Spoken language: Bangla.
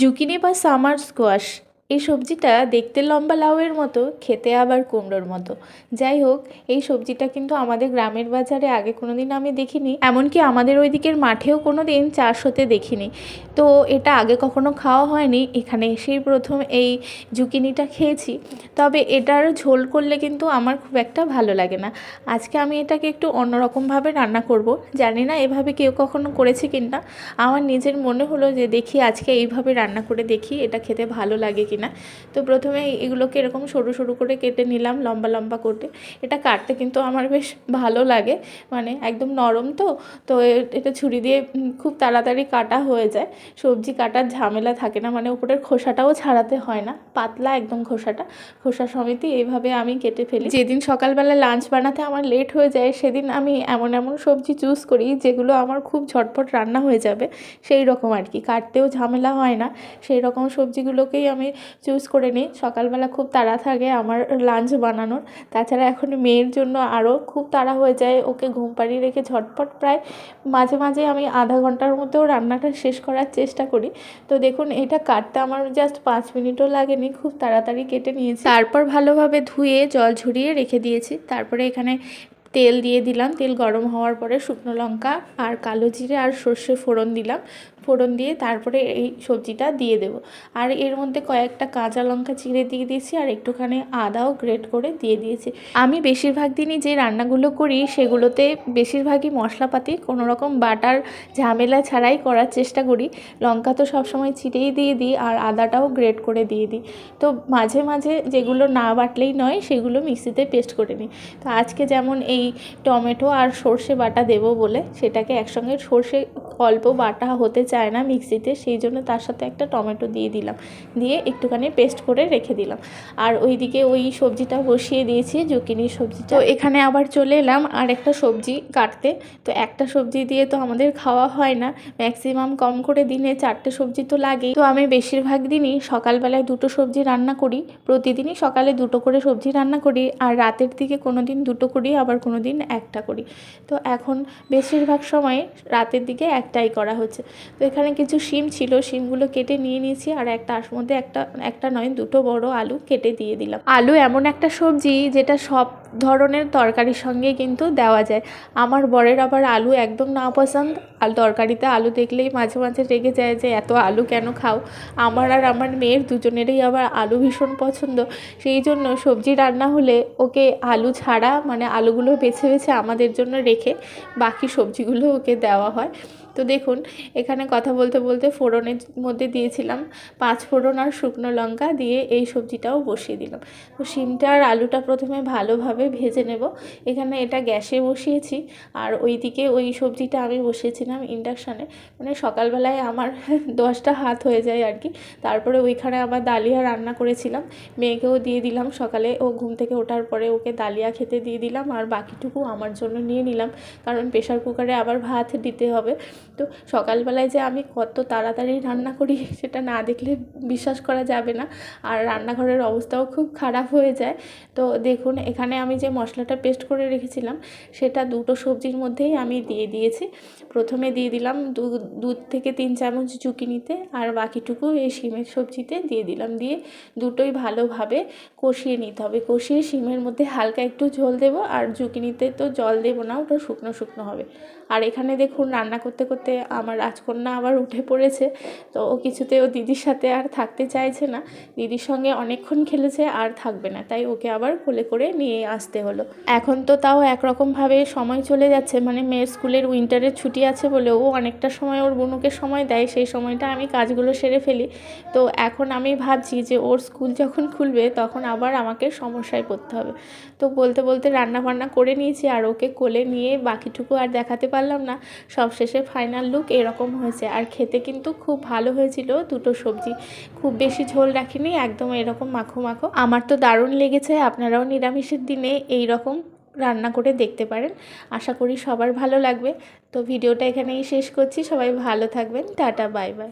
জুকিনি বা সামার স্কোয়াশ। এই সবজিটা দেখতে লম্বা লাউয়ের মতো, খেতে আবার কুমড়োর মতো। যাই হোক, এই সবজিটা কিন্তু আমাদের গ্রামের বাজারে আগে কোনো দিন আমি দেখিনি, এমনকি আমাদের ওই দিকের মাঠেও কোনো দিন চাষ হতে দেখিনি। তো এটা আগে কখনো খাওয়া হয়নি, এখানে এসেই প্রথম এই জুকিনিটা খেয়েছি। তবে এটার ঝোল করলে কিন্তু আমার খুব একটা ভালো লাগে না। আজকে আমি এটাকে একটু অন্যরকমভাবে রান্না করব। জানি না এভাবে কেউ কখনো করেছে কিনা। আমার নিজের মনে হলো যে, দেখি আজকে এইভাবে রান্না করে দেখি, এটা খেতে ভালো লাগে কিনা। তো প্রথমে এগুলোকে এরকম সরু সরু করে কেটে নিলাম, লম্বা লম্বা করতে। এটা কাটতে কিন্তু আমার বেশ ভালো লাগে মানে একদম নরম তো। তো এটা ছুরি দিয়ে খুব তাড়াতাড়ি কাটা হয়ে যায়। সবজি কাটার ঝামেলা থাকে না মানে উপরের খোসাটাও ছাড়াতে হয় না, পাতলা একদম খোসাটা। খোসা সমিতি এইভাবে আমি কেটে ফেলি। যেদিন সকালবেলা লাঞ্চ বানাতে আমার লেট হয়ে যায়, সেদিন আমি এমন এমন সবজি চুজ করি, যেগুলো আমার খুব ঝটপট রান্না হয়ে যাবে। সেই রকম আর কি, কাটতেও ঝামেলা হয় না। সেই রকম সবজিগুলোকেই আমি চুজ করে নিই। সকালবেলা খুব তাড়া থাকে আমার লাঞ্চ বানানোর। তাছাড়া এখন মেয়ের জন্য আরও খুব তাড়া হয়ে যায়। ওকে ঘুম পাড়িয়ে রেখে ঝটপট প্রায় মাঝে মাঝে আমি আধা ঘণ্টার মধ্যেও রান্নাটা শেষ করার চেষ্টা করি। তো দেখুন, এটা কাটতে আমার জাস্ট পাঁচ মিনিটও লাগেনি। খুব তাড়াতাড়ি কেটে নিয়েছি। তারপর ভালোভাবে ধুয়ে জল ঝরিয়ে রেখে দিয়েছি। তারপরে এখানে তেল দিয়ে দিলাম। তেল গরম হওয়ার পরে শুকনো লঙ্কা আর কালো জিরে আর সর্ষে ফোড়ন দিলাম। ফোড়ন দিয়ে তারপরে এই সবজিটা দিয়ে দেবো। আর এর মধ্যে কয়েকটা কাঁচা লঙ্কা চিড়ে দিয়ে দিয়েছি আর একটুখানি আদাও গ্রেট করে দিয়ে দিয়েছি। আমি বেশিরভাগ দিনই যে রান্নাগুলো করি সেগুলোতে বেশিরভাগই মশলাপাতি কোনো রকম বাটার ঝামেলা ছাড়াই করার চেষ্টা করি। লঙ্কা তো সবসময় চিড়েই দিয়ে দিই আর আদাটাও গ্রেট করে দিয়ে দিই। তো মাঝে মাঝে যেগুলো না বাটলেই নয় সেগুলো মিক্সিতে পেস্ট করে নিই। তো আজকে যেমন এই টমেটো আর সর্ষে বাটা দেবো বলে সেটাকে একসঙ্গে সর্ষে অল্প বাটা হতে চায় না মিক্সিতে, সেই জন্য তার সাথে একটা টমেটো দিয়ে দিলাম। দিয়ে একটুখানি পেস্ট করে রেখে দিলাম। আর ওইদিকে ওই সবজিটা বসিয়ে দিয়েছি, জুকিনির সবজি তো এখানে আবার চলে এলাম আর একটা সবজি কাটতে। তো একটা সবজি দিয়ে তো আমাদের খাওয়া হয় না। ম্যাক্সিমাম কম করে দিনে চারটে সবজি তো লাগেই। তো আমি বেশিরভাগ দিনই সকালবেলায় দুটো সবজি রান্না করি। প্রতিদিনই সকালে দুটো করে সবজি রান্না করি। আর রাতের দিকে কোনো দিন দুটো করি, আবার কোনো দিন একটা করি। তো এখন বেশিরভাগ সময় রাতের দিকে একটাই করা হচ্ছে। তো এখানে কিছু শিম ছিল, শিমগুলো কেটে নিয়ে নিয়েছি আর একটা তার মধ্যে একটা একটা নয়, দুটো বড় আলু কেটে দিয়ে দিলাম। আলু এমন একটা সবজি যেটা সব ধরনের তরকারির সঙ্গে কিন্তু দেওয়া যায়। আমার বরের আবার আলু একদম না পছন্দ আর তরকারিতে আলু দেখলেই মাঝে মাঝে রেগে যায় যে, এত আলু কেন খাও? আমার আর আমার মেয়ের দুজনেরই আবার আলু ভীষণ পছন্দ। সেই জন্য সবজি রান্না হলে ওকে আলু ছাড়া মানে আলুগুলো বেছে বেছে আমাদের জন্য রেখে বাকি সবজিগুলো ওকে দেওয়া হয়। তো দেখুন, এখানে কথা বলতে বলতে ফোড়নের মধ্যে দিয়েছিলাম পাঁচ ফোড়ন আর শুকনো লঙ্কা দিয়ে এই সবজিটাও বসিয়ে দিলাম। তো শিমটা আর আলুটা প্রথমে ভালোভাবে ভেজে নেব। এখানে এটা গ্যাসে বসিয়েছি আর ওইদিকে ওই সবজিটা আমি বসিয়েছিলাম ইন্ডাকশানে। মানে সকালবেলায় আমার দশটা হাত হয়ে যায় আর কি। তারপরে ওইখানে আবার ডালিয়া রান্না করেছিলাম। মেয়েকেও দিয়ে দিলাম সকালে। ও ঘুম থেকে ওঠার পরে ওকে ডালিয়া খেতে দিয়ে দিলাম আর বাকিটুকু আমার জন্য নিয়ে নিলাম। কারণ প্রেশার কুকারে আবার ভাত দিতে হবে। তো সকালবেলায় যে আমি কত তাড়াতাড়ি রান্না করি সেটা না দেখলে বিশ্বাস করা যাবে না। আর রান্নাঘরের অবস্থাও খুব খারাপ হয়ে যায়। তো দেখুন, এখানে আমি যে মশলাটা পেস্ট করে রেখেছিলাম, সেটা দুটো সবজির মধ্যেই আমি দিয়ে দিয়েছি। প্রথমে দিয়ে দিলাম দুধ থেকে তিন চামচ চুকিনিতে আর বাকিটুকু এই শিমের সবজিতে দিয়ে দিলাম। দিয়ে দুটোই ভালোভাবে কষিয়ে নিতে হবে। কষিয়ে শিমের মধ্যে হালকা একটু ঝোল দেবো আর জুকিনিতে তো জল দেবো না, ওটা শুকনো শুকনো হবে। আর এখানে দেখুন, রান্না করতে করতে আমার রাজকন্যা আবার উঠে পড়েছে। তো ও কিছুতে ও দিদির সাথে আর থাকতে চাইছে না। দিদির সঙ্গে অনেকক্ষণ খেলেছে, আর থাকবে না। তাই ওকে আবার কোলে করে নিয়ে আসতে হলো। এখন তো তাও একরকমভাবে সময় চলে যাচ্ছে। মানে মেয়ের স্কুলের উইন্টারের ছুটি আছে বলে ও অনেকটা সময় ওর বুনুকে সময় দেয়। সেই সময়টা আমি কাজগুলো সেরে ফেলি। তো এখন আমি ভাবছি যে ওর স্কুল যখন খুলবে, তখন আবার আমাকে সমস্যায় পড়তে হবে। তো বলতে বলতে রান্না বান্না করে নিয়েছি, আর ওকে কোলে নিয়ে বাকিটুকু আর দেখাতে পারলাম না। সব সবশেষে ফাইনাল লুক এরকম হয়েছে। আর খেতে কিন্তু খুব ভালো হয়েছিল দুটো সবজি। খুব বেশি ঝোল রাখিনি, একদম এরকম মাখো মাখো। আমার তো দারুণ লেগেছে, আপনারাও নিরামিষের দিনে এই রকম রান্না করে দেখতে পারেন। আশা করি সবার ভালো লাগবে। তো ভিডিওটা এখানেই শেষ করছি। সবাই ভালো থাকবেন। Tata, bye bye.